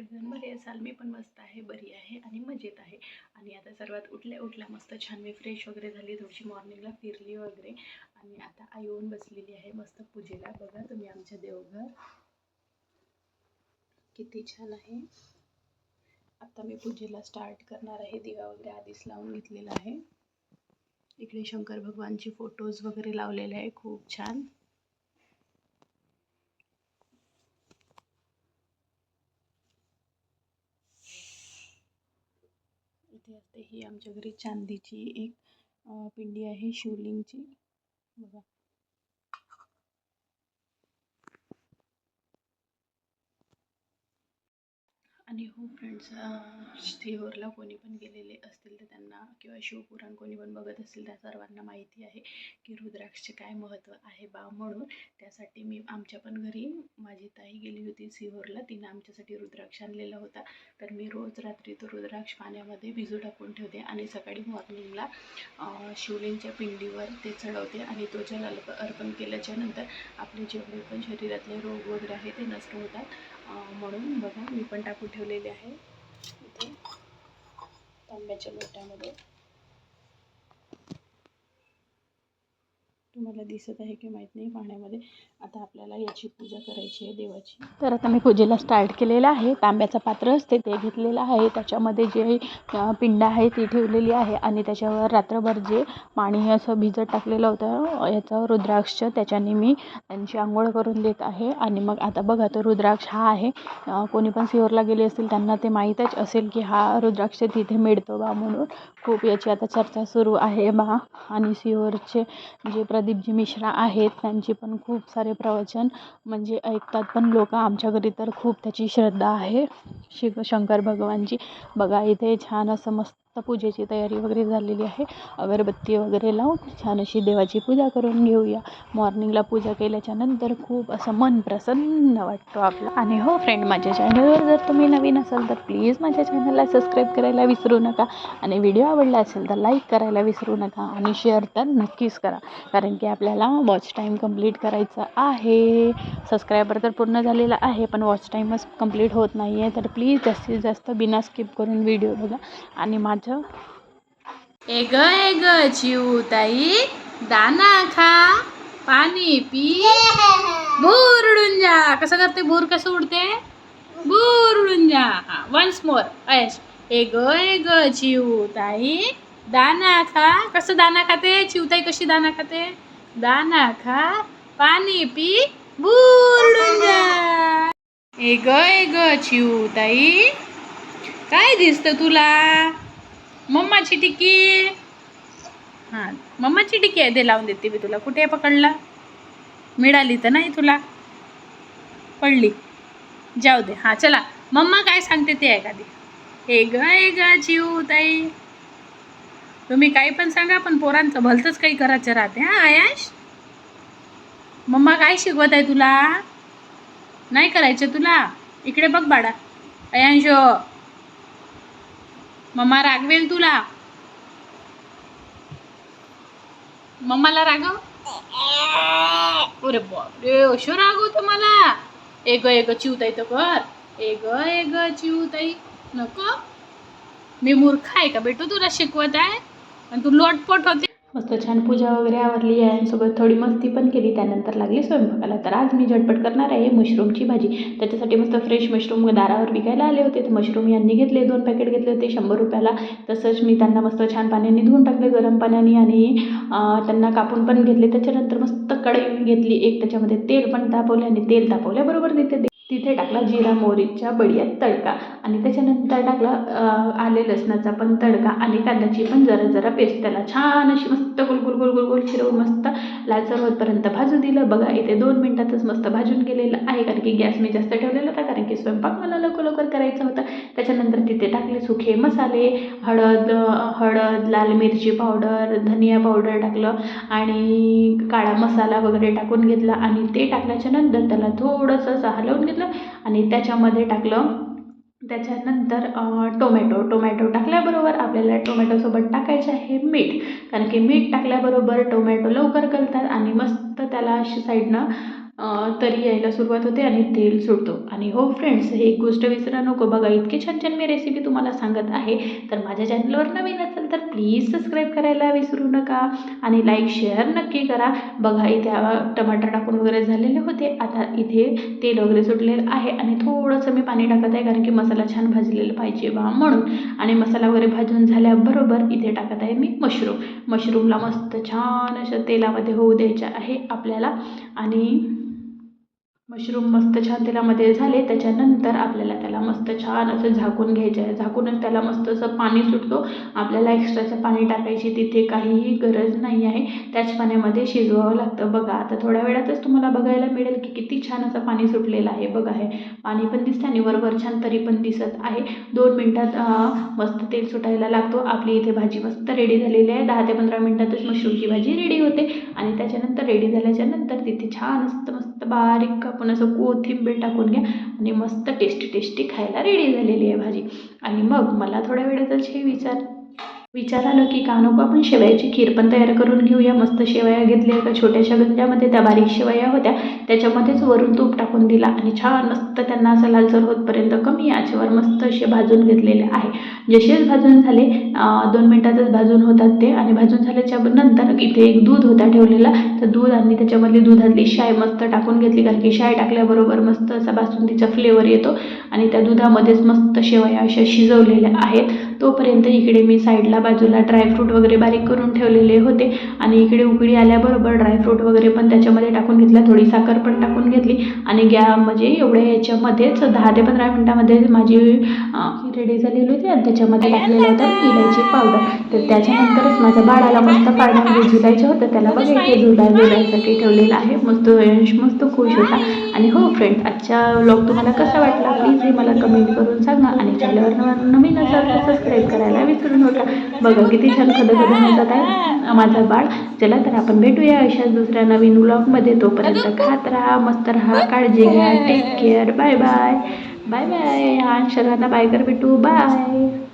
सगळेजण बरे असाल मी पण मस्त आहे बरी आहे आणि मजेत आहे. आणि आता सर्वात उठल्या उठल्या मस्त छान मी फ्रेश वगैरे झाली थोडीशी मॉर्निंगला फिरली वगैरे. आणि आता आई येऊन बसलेली आहे मस्त पूजेला. बघा तुम्ही आमच्या देवघर. किती छान आहे. आता मी पूजेला स्टार्ट करणार आहे. दिवा वगैरे आधीच लावून घेतलेला आहे. इकडे शंकर भगवानचे फोटोज वगैरे लावलेले आहे. खूप छान. इथे असते. ही आमच्या घरी चांदीची एक पिंडी आहे शिवलिंगची. बघा. आणि हो फ्रेंड्स सिहोरला कोणी पण गेलेले असतील तर त्यांना किंवा शिवपुराण कोणी पण बघत असतील त्या सर्वांना माहिती आहे की रुद्राक्षचे काय महत्त्व आहे बा म्हणून. त्यासाठी मी आमच्या पण घरी माझी ताई गेली होती सिहोरला तिनं आमच्यासाठी रुद्राक्ष आणलेला होता. तर मी रोज रात्री तो रुद्राक्ष पाण्यामध्ये भिजू टाकून ठेवते आणि सकाळी मॉर्निंगला शिवलिंगच्या पिंडीवर ते चढवते आणि तो जल अर्प अर्पण केल्याच्यानंतर आपले जेवढे पण शरीरातले रोग वगैरे आहे ते नष्ट होतात. म्हणून बघा मी पण टाकून ठेवलेले आहे. इथे तांब्याच्या लोट्यामध्ये तुम्हाला दिसत आहे की माहीत नाही पाण्यामध्ये आता आपल्याला याची पूजा करायची आहे देवाची. तर आता मी पूजेला स्टार्ट केलेलं आहे. तांब्याचं पात्र असते ते घेतलेलं आहे. त्याच्यामध्ये जे पिंड आहे ती ठेवलेली आहे. आणि त्याच्यावर रात्रभर जे पाणी असं भिजत टाकलेलं होतं याचं रुद्राक्ष त्याच्याने मी त्यांची आंघोळ करून देत आहे. आणि मग आता बघा तो रुद्राक्ष हा आहे. कोणी पण सिहोरला गेले असतील त्यांना ते माहीतच असेल की हा रुद्राक्ष तिथे मिळतो बा म्हणून. खूप याची आता चर्चा सुरू आहे बा. आणि सिहोरचे जे प्रदीपजी मिश्रा आहेत त्यांची पण खूप सारे प्रवचन म्हणजे ऐकतात पण लोक आमच्या घरी तर खूप त्याची श्रद्धा आहे. शिव शंकर भगवानची बघा इथे छान असं मस्त आता पूजेची तयारी वगैरे झालेली आहे. अगरबत्ती वगैरे लावून छान अशी देवाची पूजा करून घेऊया. मॉर्निंगला पूजा केल्याच्यानंतर खूप असं मन प्रसन्न वाटतो आपलं. आणि हो फ्रेंड माझ्या चॅनलवर जर तुम्ही नवीन असाल तर प्लीज माझ्या चॅनलला सबस्क्राईब करायला विसरू नका. आणि व्हिडिओ आवडला असेल तर लाईक करायला विसरू नका. आणि शेअर तर नक्कीच करा. कारण की आपल्याला वॉच टाईम कंप्लीट करायचा आहे. सबस्क्रायबर तर पूर्ण झालेला आहे पण वॉच टाईमच कंप्लीट होत नाही आहे तर प्लीज जास्तीत जास्त बिना स्किप करून व्हिडिओ बघा. आणि माझं ए ग ए ग चिवताई दाना खा पाणी पी. भूर उडून जा. कसं करते भूर कसं उडते? भूर उडून जा. हा वन्स मोर अयश ए ग ए ग चिवताई दाना खा. कसं दाना खाते? चिवताई कशी दाना खाते? दाना खा पाणी पी भूर उडून जा. ए ग ए ग चिवताई काय दिसतं तुला? मम्माची टिकी. हां मम्माची टिकी आहे ते लावून देते मी तुला. कुठे पकडला? मिळाली तर नाही तुला. पडली. जाऊ दे. हां चला. मम्मा काय सांगते ते आहे का हे ग ए ग जीव ताई. तुम्ही काही पण सांगा पण पोरांचं भलतंच काही करायचं राहते हां आयाश? मम्मा काय शिकवत आहे तुला? नाही करायचं तुला? इकडे बघ बाळा. अयांश मम्मा रागवेल तुला? मम्माला रागव. अरे बापरे अशो रागवतो मला. ए ग ए ग चिवताई तर कर. ए ग ए ग चिवताई नको. मी मूर्ख आहे का बेटू? तुला शिकवत आहे. आणि तू लोटपोट होते. मस्त छान पूजा वगैरे आवरली आहे सोबत थोडी मस्ती पण केली. त्यानंतर लागली स्वयंपाकाला. तर आज मी झटपट करणार आहे मशरूमची भाजी. त्याच्यासाठी मस्त फ्रेश मशरूम दारावर विकायला आले होते. तर मशरूम यांनी घेतले दोन पॅकेट घेतले होते शंभर रुपयाला. तसंच मी त्यांना मस्त छान पाण्याने धुवून टाकले गरम पाण्याने आणि त्यांना कापून पण घेतले. त्याच्यानंतर मस्त कढई घेतली. एक त्याच्यामध्ये तेल पण तापवले आणि तेल तापवल्याबरोबर तिथे तिथे टाकला जिरा मोहरीच्या बडियात तडका. आणि त्याच्यानंतर टाकला आले लसणाचा पण तडका आणि कांद्याची पण जरा जरा पेस्ट. त्याला छान अशी मस्त गुलगुल गुल गुलगुळ गोल मस्त लालसर होतपर्यंत भाजू दिलं. बघा इथे दोन मिनटातच मस्त भाजून गेलेलं आहे कारण की गॅस मी जास्त ठेवलेला होता कारण की स्वयंपाक मला लवकर लवकर करायचा होता. त्याच्यानंतर तिथे टाकले सुखे मसाले हळद हळद लाल मिरची पावडर धनिया पावडर टाकलं आणि काळा मसाला वगैरे टाकून घेतला. आणि ते टाकल्याच्यानंतर त्याला थोडंसं हलवून घेतलं. आणि त्याच्यामध्ये टाकलं त्याच्यानंतर टोमॅटो. टोमॅटो टाकल्याबरोबर आपल्याला टोमॅटोसोबत टाकायचे आहे मीठ. कारण की मीठ टाकल्याबरोबर टोमॅटो लवकर गलतात आणि मस्त त्याला अशी साईडनं तरी यायला सुरुवात होते आणि तेल सुटतो. आणि हो फ्रेंड्स हे एक गोष्ट विसरा नको. बघा इतकी छान छान मी रेसिपी तुम्हाला सांगत आहे. तर माझ्या चॅनलवर नवीन असेल तर प्लीज सबस्क्राईब करायला विसरू नका आणि लाईक शेअर नक्की करा. बघा इथे टमाटर टाकून वगैरे झालेले होते. आता इथे तेल वगैरे सुटलेलं आहे आणि थोडंसं मी पाणी टाकत आहे कारण की मसाला छान भाजलेला पाहिजे बा म्हणून. आणि मसाला वगैरे भाजून झाल्याबरोबर इथे टाकत आहे मी मशरूम मशरूमला मस्त छान अशा तेलामध्ये होऊ द्यायचं आहे आपल्याला. आणि मशरूम मस्त छान तेलामध्ये झाले त्याच्यानंतर आपल्याला त्याला मस्त छान असं झाकून घ्यायचं आहे. झाकूनच त्याला मस्त असं पाणी सुटतो. आपल्याला एक्स्ट्राचं पाणी टाकायची तिथे काहीही गरज नाही आहे. त्याच पाण्यामध्ये शिजवावं लागतं. बघा आता थोड्या वेळातच तुम्हाला बघायला मिळेल की किती छान असं पाणी सुटलेलं आहे. बघा हे पाणी पण दिसतं आणि वरवर छान तरी पण दिसत आहे. दोन मिनटात मस्त तेल सुटायला लागतो. आपली इथे भाजी मस्त रेडी झालेली आहे. दहा ते पंधरा मिनटातच मशरूमची भाजी रेडी होते. आणि त्याच्यानंतर रेडी झाल्याच्यानंतर तिथे छान असतं मस्त बारीक आपण असं कोथिंबीर टाकून घ्या आणि मस्त टेस्टी टेस्टी खायला रेडी झालेली आहे भाजी. आणि मग मला थोड्या वेळातच हे विचार. विचार आलं की का नको आपण शेवयाची खीर पण तयार करून घेऊया मस्त शेवया घेतल्या एका छोट्याशा गंजामध्ये त्या बारीक शेवया होत्या. त्याच्यामध्येच वरून तूप टाकून दिला आणि छान मस्त त्यांना असं लालसर होतपर्यंत कमी आचेवर मस्त असे भाजून घेतलेले आहे. जसेच भाजून झाले दोन मिनटातच भाजून होतात ते आणि भाजून झाल्याच्यानंतर इथे एक दूध होता ठेवलेला. तर दूध आणि त्याच्यामधली दुधातली शाय मस्त टाकून घेतली कारण की शाय टाकल्याबरोबर मस्त असा बासुंदीचा फ्लेवर येतो आणि त्या दुधामध्येच मस्त शेवया अशा शिजवलेल्या आहेत. तोपर्यंत इकडे मी साईडला बाजूला ड्रायफ्रूट वगैरे बारीक करून ठेवलेले होते. आणि इकडे उकडी आल्याबरोबर ड्रायफ्रूट वगैरे पण त्याच्यामध्ये टाकून घेतला. थोडी साखर पण टाकून घेतली. आणि गॅ म्हणजे एवढ्या याच्यामध्येच दहा ते पंधरा मिनटामध्ये माझी रेडी झालेली होती. आणि त्याच्यामध्ये टाकलेला होता इलायची पावडर. तर त्याच्यानंतरच माझ्या बाळाला मस्त पाण्यामध्ये झुलायचं होतं. त्याला बघा इथे झुला झुलायसाठी ठेवलेलं आहे. मस्त यश मस्त खुश होता. आणि हो फ्रेंड आजचा व्लॉग तुम्हाला कसा वाटला? प्लीज हे मला कमेंट करून सांगा आणि चॅनलवर नवीन असाल तर सबस्क्राईब करायला विसरू नका. बघा किती छान खदखद होतात आहे माझा बाळ. चला तर आपण भेटूया अशाच दुसऱ्या नवीन व्लॉगमध्ये तोपर्यंत खात राहा मस्त राहा काळजी घ्या take care bye bye bye bye हा सर्वांना बाय कर भेटू बाय